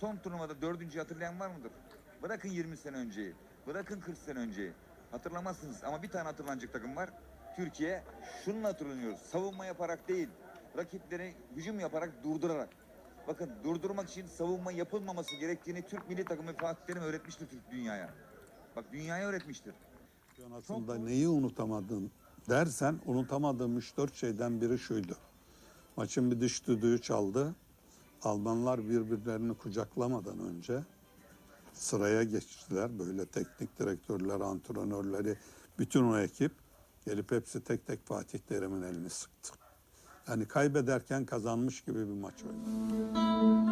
Son turnuvada dördüncü hatırlayan var mıdır? Bırakın 20 sene önceyi. Bırakın 40 sene önceyi. Hatırlamazsınız ama bir tane hatırlanacak takım var. Türkiye şununla hatırlanıyoruz. Savunma yaparak değil. Rakipleri hücum yaparak durdurarak. Bakın durdurmak için savunma yapılmaması gerektiğini Türk milli takımı Fatih Terim öğretmiştir Türk dünyaya. Bak dünyaya öğretmiştir. Şampiyonasında neyi unutamadın dersen unutamadığım 3-4 şeyden biri şuydu. Maçın bir dış düdüğü çaldı. Almanlar birbirlerini kucaklamadan önce sıraya geçtiler. Böyle teknik direktörler, antrenörleri, bütün o ekip gelip hepsi tek tek Fatih Terim'in elini sıktı. Yani kaybederken kazanmış gibi bir maç oynadı.